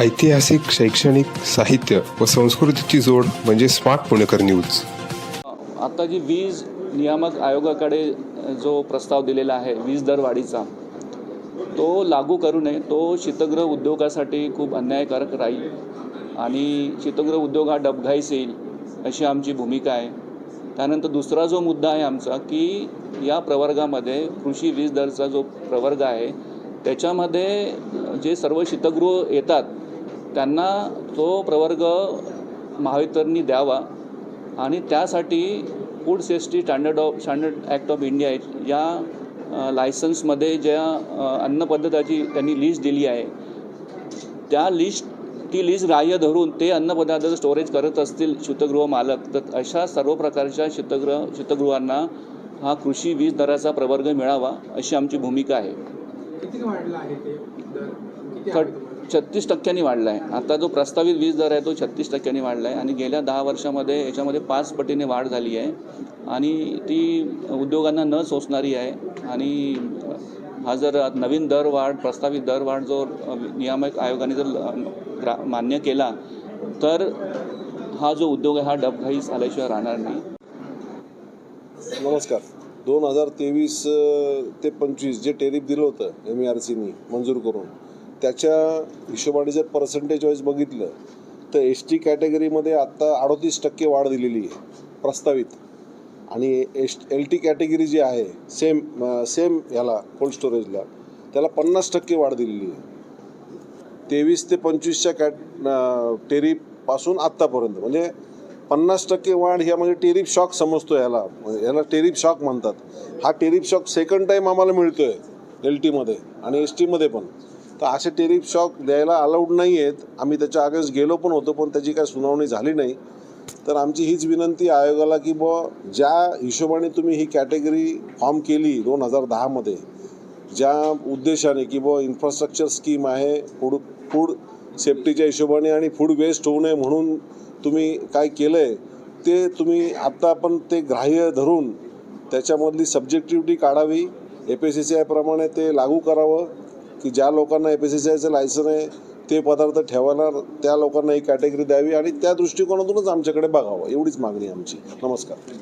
ऐतिहासिक शैक्षणिक साहित्य व संस्कृतीची जोड म्हणजे स्मार्ट पुणेकर न्यूज. आता जी वीज नियामक आयोगाकडे जो प्रस्ताव दिलेला आहे वीज दरवाढीचा तो लागू करू नये. तो शीतगृह उद्योगासाठी खूप अन्यायकारक राहील आणि शीतगृह उद्योग हा डबघाईस येईल अशी आमची भूमिका आहे. त्यानंतर दुसरा जो मुद्दा आहे आमचा की या प्रवर्गामध्ये कृषी वीज दरचा जो प्रवर्ग आहे त्याच्यामध्ये जे सर्व शीतगृह येतात त्यांना तो प्रवर्ग महावितरणनी द्यावा आणि त्यासाठी food safety standard of standard act of India या लायसन्समध्ये ज्या अ, अन्नपदार्थाची त्यांनी लिस्ट दिली आहे त्या लिस्ट ती लिस्ट ग्राह्य धरून ते अन्नपदार्थ स्टोरेज करत असतील शीतगृह मालक तर अशा सर्व प्रकारच्या शीतगृह शीतगृहांना हा कृषी वीज दराचा प्रवर्ग मिळावा अशी आमची भूमिका आहे. कट छत्तीस टक्क्यांनी वाढला आहे आता जो प्रस्तावित वीज दर आहे तो छत्तीस टक्क्यांनी वाढला आहे आणि गेल्या दहा वर्षामध्ये याच्यामध्ये पाच पटीने वाढ झाली आहे आणि ती उद्योगांना न सोसणारी आहे आणि हा जर नवीन दर वाढ प्रस्तावित दर वाढ जो नियामक आयोगाने जर ग्रा- मान्य केला तर हा जो उद्योग आहे हा डबघाईस आल्याशिवाय राहणार नाही. नमस्कार. दोन हजार तेवीस ते पंचवीस जे टेरिफ दिलं होतं एम ई आर सीनी मंजूर करून त्याच्या हिशोबाने जर पर्सेंटेज वाईज बघितलं तर एस टी कॅटेगरीमध्ये आत्ता अडतीस टक्के वाढ दिलेली आहे प्रस्तावित. आणि एस एल टी कॅटेगरी जी आहे सेम सेम याला कोल्ड स्टोरेजला त्याला पन्नास टक्के वाढ दिलेली आहे. तेवीस ते पंचवीसच्या कॅट टेरिफपासून आत्तापर्यंत. म्हणजे पन्नास टक्के वाढ ह्या म्हणजे टेरिफ शॉक समजतो याला ह्याला याला टेरिफ शॉक म्हणतात. हा टेरिफ शॉक सेकंड टाईम आम्हाला मिळतो आहे एल टीमध्ये आणि एस टीमध्ये पण. तर असे टेरिफ शॉक द्यायला अलाउड नाही आहेत आम्ही त्याच्या अगेन्स्ट गेलो पण होतो पण त्याची काही सुनावणी झाली नाही. तर आमची हीच विनंती आयोगाला की बुवा ज्या हिशोबाने तुम्ही ही कॅटेगरी फॉर्म केली दोन हजार दहामध्ये ज्या उद्देशाने की बुवा इन्फ्रास्ट्रक्चर स्कीम आहे फूड फूड सेफ्टीच्या हिशोबाने आणि फूड वेस्ट होऊ नये म्हणून तुम्ही काय केलं आहे ते तुम्ही आत्ता आपण ते ग्राह्य धरून त्याच्यामधली सब्जेक्टिव्हिटी काढावी. एफ एस सी सी आयप्रमाणे ते लागू करावं. की ज्या लोकांना एफ एस सी सी आयचं लायसन आहे ते पदार्थ ठेवायला त्या लोकांना ही कॅटेगरी द्यावी आणि त्या दृष्टिकोनातूनच आमच्याकडे बघावं एवढीच मागणी आमची. नमस्कार.